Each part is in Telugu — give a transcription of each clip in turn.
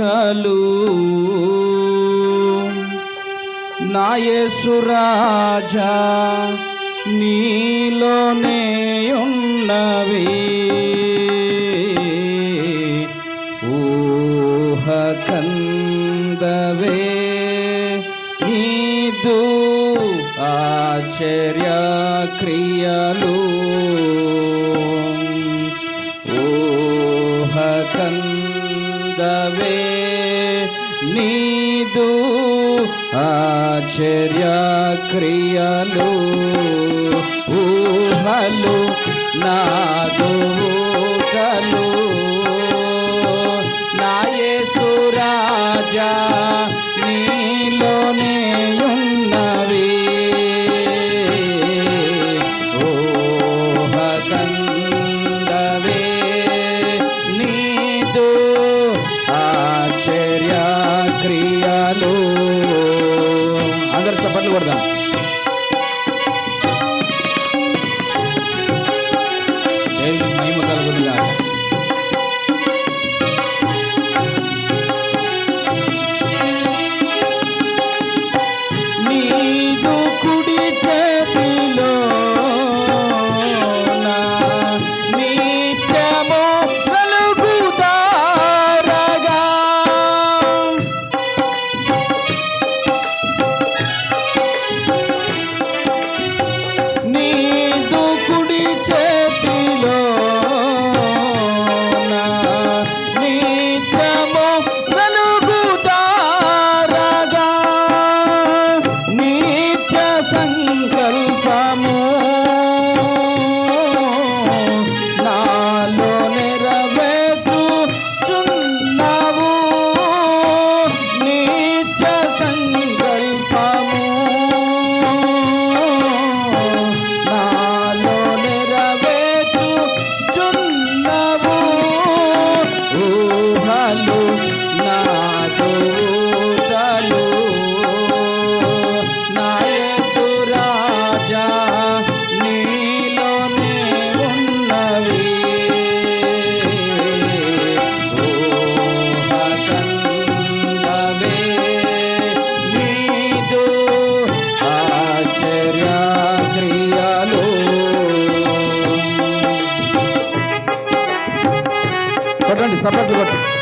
మాటలు. నాయసురాజా నీలోనే ఉన్నవి. ఊహ కందవే నీదు ఆచర్య క్రియలు ఆశ్చర్యక్రియలు ఊహలు నాదో सबका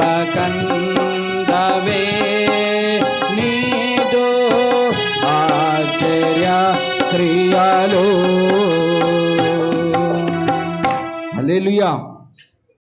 ఊహకందవే నీదు ఆశ్చర్య క్రియలు. హల్లెలూయా.